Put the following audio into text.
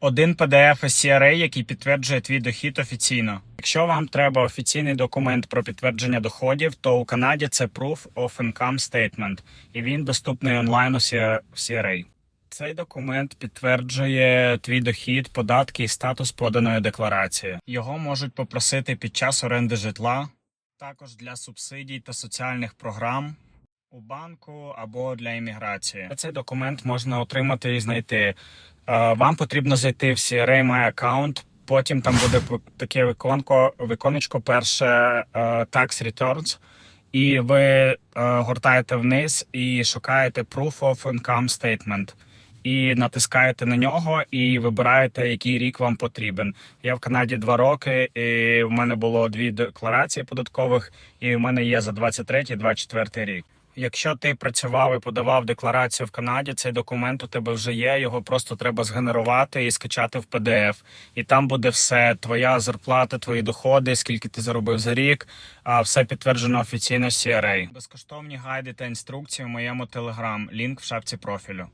Один PDF CRA, який підтверджує твій дохід офіційно. Якщо вам треба офіційний документ про підтвердження доходів, то у Канаді це Proof of Income Statement, і він доступний онлайн у CRA. Цей документ підтверджує твій дохід, податки і статус поданої декларації. Його можуть попросити під час оренди житла, також для субсидій та соціальних програм у банку або для імміграції. Цей документ можна отримати і знайти. Е, Вам потрібно зайти в CRA My Account, Потім там буде таке віконко, віконечко перше е, Tax Returns, і ви е, гортаєте вниз і шукаєте Proof of Income Statement. І натискаєте на нього і вибираєте, який рік вам потрібен. Я в Канаді два роки, і в мене було дві декларації податкових, і в мене є за 23-24 рік. Якщо ти працював і подавав декларацію в Канаді, цей документ у тебе вже є. Його просто треба згенерувати і скачати в PDF. І там буде все: твоя зарплата, твої доходи, скільки ти заробив за рік. А все підтверджено офіційно CRA. Безкоштовні гайди та інструкції в моєму телеграм. Лінк в шапці профілю.